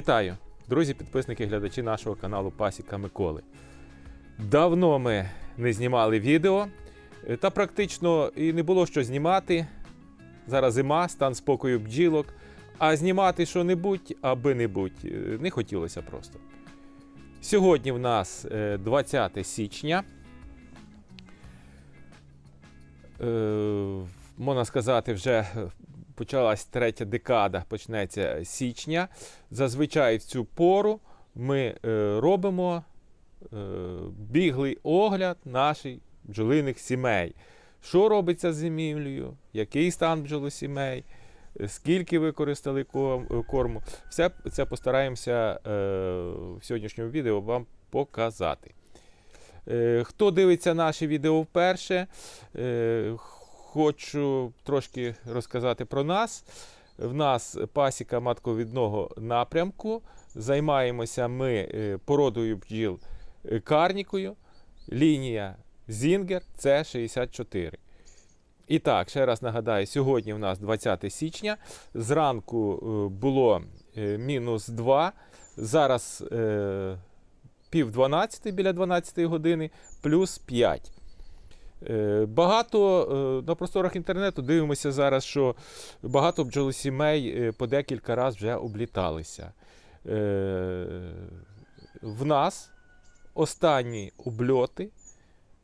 Вітаю, друзі, підписники, глядачі нашого каналу Пасіка Миколи. Давно ми не знімали відео, е, та практично і не було що знімати. Зараз зима, стан спокою бджілок. А знімати що-небудь, аби небудь, е, не хотілося просто. Сьогодні в нас е, 20 січня. Е, Можна сказати, вже почалась третя декада, почнеться січня. Зазвичай в цю пору ми е, робимо е, біглий огляд наших бджолиних сімей. Що робиться з зимівлею, який стан бджолосімей, е, скільки використали корму. Все це постараємося е, в сьогоднішньому відео вам показати. Е, Хто дивиться наші відео вперше, е, хочу трошки розказати про нас. В нас пасіка матковідного напрямку. Займаємося ми е, породою бджіл е, карнікою. Лінія Зінгер це 64. І так, ще раз нагадаю, сьогодні в нас 20 січня. Зранку е, було мінус 2. Зараз пів 12 біля 12 години, плюс 5. Е, Багато е, на просторах інтернету дивимося зараз, що багато бджолосімей е, по декілька разів вже обліталися. В нас останні обльоти,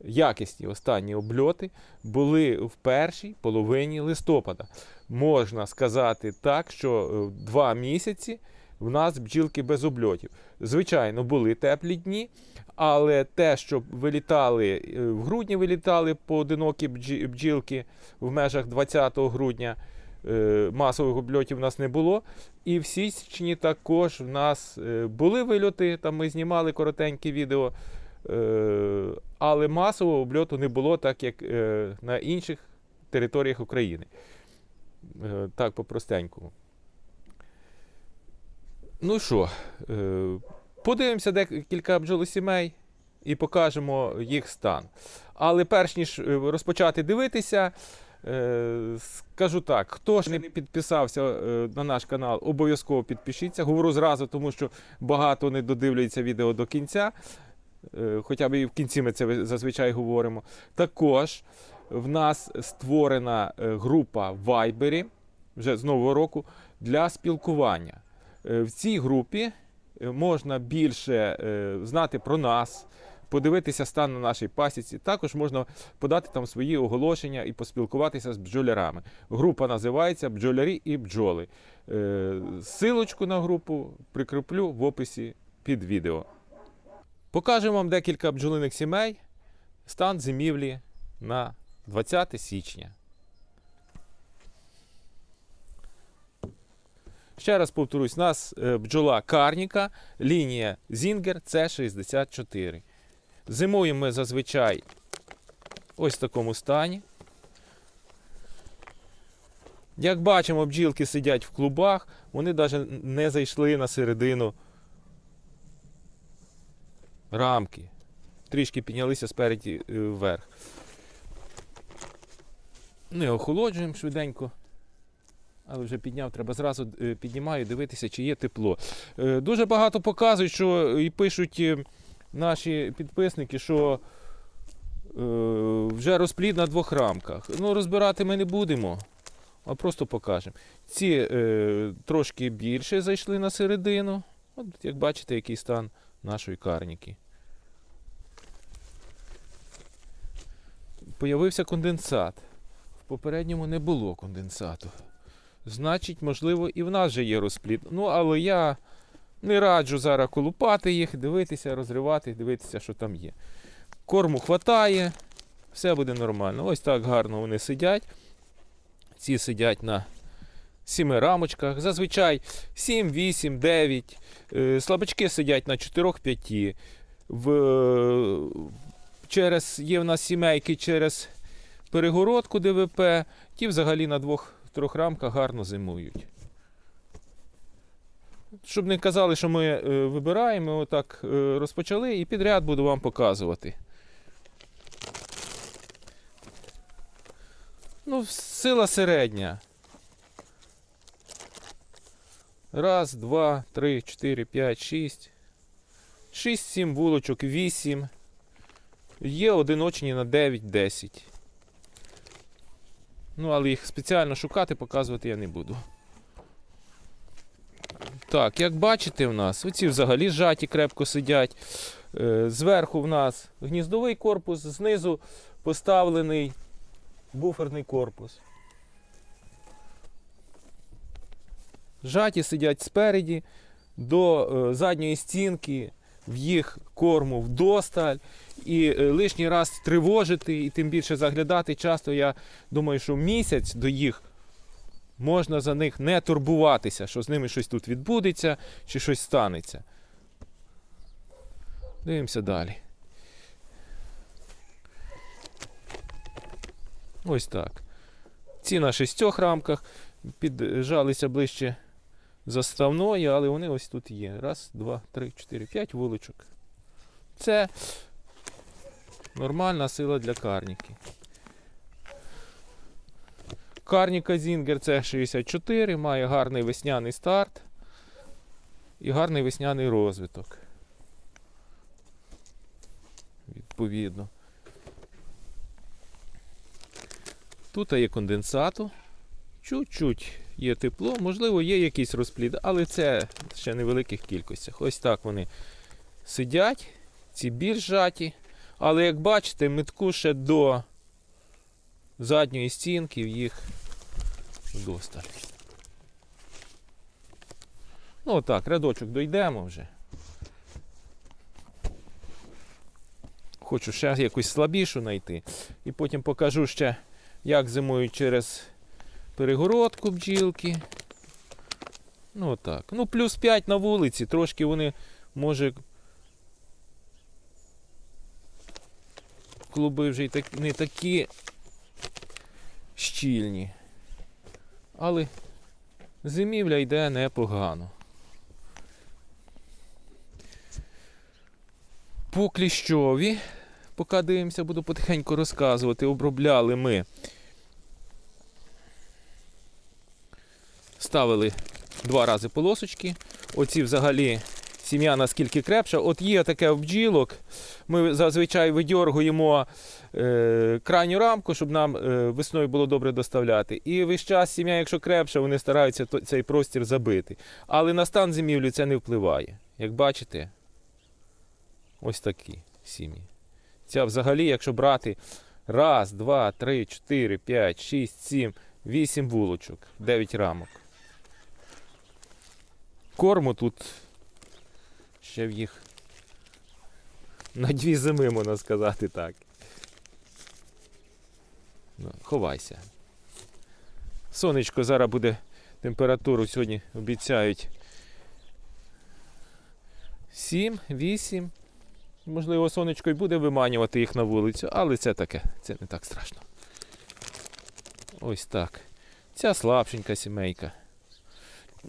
якісні останні обльоти були в першій половині листопада. Можна сказати так, що два місяці в нас бджілки без обльотів. Звичайно, були теплі дні, але те, що вилітали е, в грудні, вилітали поодинокі бджілки в межах 20 грудня. е, Масових обльотів в нас не було. І в січні також в нас е, були вильоти, там ми знімали коротеньке відео, але масового обльоту не було, так як на інших територіях України. Так, по-простенькому. Ну що, е, подивимося декілька бджолосімей і покажемо їх стан. Але перш ніж е, розпочати дивитися, е, скажу так: хто ж не підписався на наш канал, обов'язково підпишіться. Говорю зразу, тому що багато не додивлюється відео до кінця. Хоча б і в кінці ми це зазвичай говоримо. Також в нас створена група в Viber вже з нового року для спілкування. Е, В цій групі е, можна більше е, знати про нас, подивитися стан на нашій пасіці. Також можна подати там свої оголошення і поспілкуватися з бджолярами. Група називається Бджолярі і бджоли. Силочку на групу прикріплю в описі під відео. Покажемо вам декілька бджолиних сімей. Стан зимівлі на 20 січня. Ще раз повторюсь, у нас е, бджола карніка, лінія Зінгер це 64. Зимуємо ми зазвичай ось в такому стані. Як бачимо, бджілки сидять в клубах, вони навіть не зайшли на середину рамки. Трішки піднялися спереді е, вверх. Не охолоджуємо швиденько. Але вже підняв, треба зразу е, піднімаю, дивитися, чи є тепло. Е, Дуже багато показують, що і пишуть е, наші підписники, що е, вже розплід на двох рамках. Ну, розбирати ми не будемо, а просто покажемо. Ці е, трошки більше зайшли на середину. От, як бачите, який стан нашої карніки. Появився конденсат. В попередньому не було конденсату. Значить, можливо, і в нас вже є розплід. Ну, але я не раджу зараз колупати їх, дивитися, розривати, дивитися, що там є. Корму хватає, все буде нормально. Ось так гарно вони сидять. Ці сидять на сіми рамочках. Зазвичай 7, 8, 9. Е, Слабачки сидять на 4-5. В, через, є в нас сімейки через перегородку ДВП, ті взагалі на двох трьох рамках гарно зимують. Щоб не казали, що ми е, вибираємо, ми отак е, розпочали і підряд буду вам показувати. Ну, сила середня. Раз, два, три, чотири, п'ять, шість. Шість, сім вулочок, вісім. Є одиночні на 9-10. Ну, але їх спеціально шукати, показувати я не буду. Так, як бачите, в нас оці взагалі жаті крепко сидять. Е, Зверху в нас гніздовий корпус, знизу поставлений буферний корпус. Жаті сидять спереді до е, задньої стінки, в їх корму вдосталь. І е, лишній раз тривожити, і тим більше заглядати. Часто я думаю, що місяць до їх можна за них не турбуватися, що з ними щось тут відбудеться чи щось станеться. Дивимося далі. Ось так. Ці на шістьох рамках піджалися ближче заставної, але вони ось тут є. Раз, два, три, чотири, п'ять вуличок. Це нормальна сила для карніки. Карніка Зінгер це 64, має гарний весняний старт і гарний весняний розвиток. Відповідно. Тут є конденсату. Чуть-чуть є тепло, можливо, є якийсь розплід, але це ще в невеликих кількостях. Ось так вони сидять, ці більш. Але як бачите, метку ще до задньої стінки їх вдосталь. Ну отак, рядочок дойдемо вже. Хочу ще якусь слабішу знайти. І потім покажу ще, як зимують через перегородку бджілки. Ну отак. Ну, плюс 5 на вулиці, трошки вони, може. Клуби вже й так, не такі щільні. Але зимівля йде непогано. По кліщові, поки дивимося, буду потихеньку розказувати. Обробляли ми. Ставили два рази полосочки. Оці взагалі сім'я наскільки крепша. От є таке бджілок. Ми зазвичай видьоргуємо е, крайню рамку, щоб нам е, весною було добре доставляти. І весь час сім'я, якщо крепша, вони стараються цей простір забити. Але на стан зимівлі це не впливає. Як бачите, ось такі сім'ї. Ця взагалі, якщо брати раз, два, три, чотири, п'ять, шість, сім, вісім вулочок, дев'ять рамок. Корму тут ще в їх на дві зими, можна сказати так. Ну, ховайся. Сонечко зараз буде температуру сьогодні обіцяють 7, 8. Можливо, сонечко і буде виманювати їх на вулицю, але це таке, це не так страшно. Ось так. Ця слабшенька сімейка.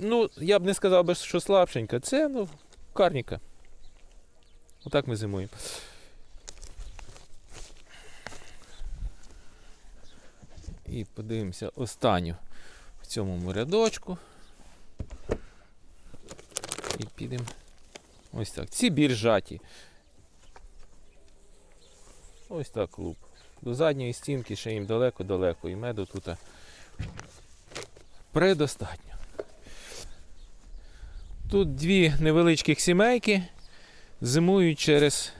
Ну, я б не сказав би, що слабшенька. Це, ну, карніка. Отак ми зимуємо. І подивимося останню в цьому рядочку. І підемо. Ось так. Ці більш жаті. Ось так клуб. До задньої стінки ще їм далеко-далеко. І меду тут предостатньо. Тут дві невеличких сімейки зимують через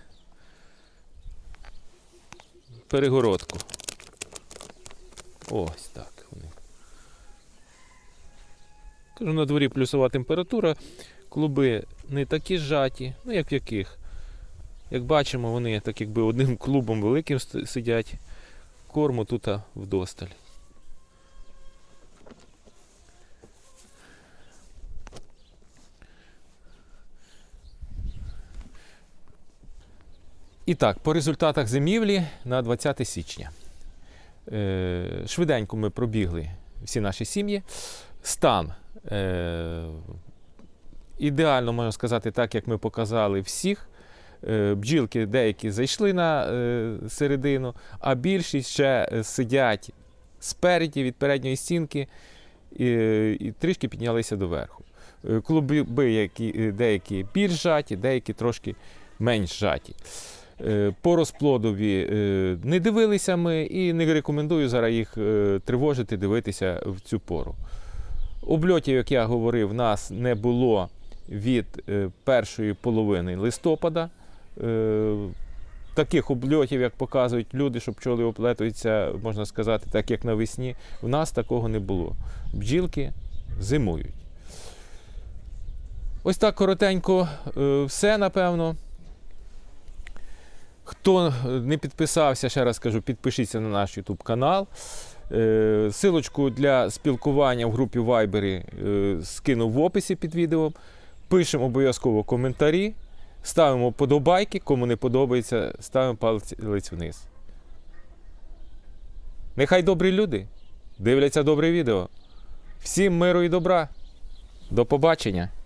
перегородку. Ось так вони. Кажу, на дворі плюсова температура. Клуби не такі зжаті, ну як в яких. Як бачимо, вони так якби одним клубом великим сидять. Корму тут вдосталь. І так, по результатах зимівлі на 20 січня. Е, швиденько ми пробігли всі наші сім'ї. Стан е, ідеально можна сказати, так як ми показали всіх. Е, Бджілки деякі зайшли на середину, а більшість ще сидять спереді від передньої стінки і, і трішки піднялися доверху. Клуби які, деякі більш жаті, деякі трошки менш жаті. Е, По розплодові е, не дивилися ми і не рекомендую зараз їх е, тривожити, дивитися в цю пору. Обльотів, як я говорив, нас не було від першої половини листопада. Таких обльотів, як показують люди, що пчоли оплетуються, можна сказати, так як навесні, в нас такого не було. Бджілки зимують. Ось так коротенько все, напевно. Хто не підписався, ще раз кажу, підпишіться на наш YouTube канал. Е, Силочку для спілкування в групі Viber е, скину в описі під відео. Пишемо обов'язково коментарі, ставимо подобайки. Кому не подобається, ставимо палець вниз. Нехай добрі люди дивляться добре відео. Всім миру і добра. До побачення!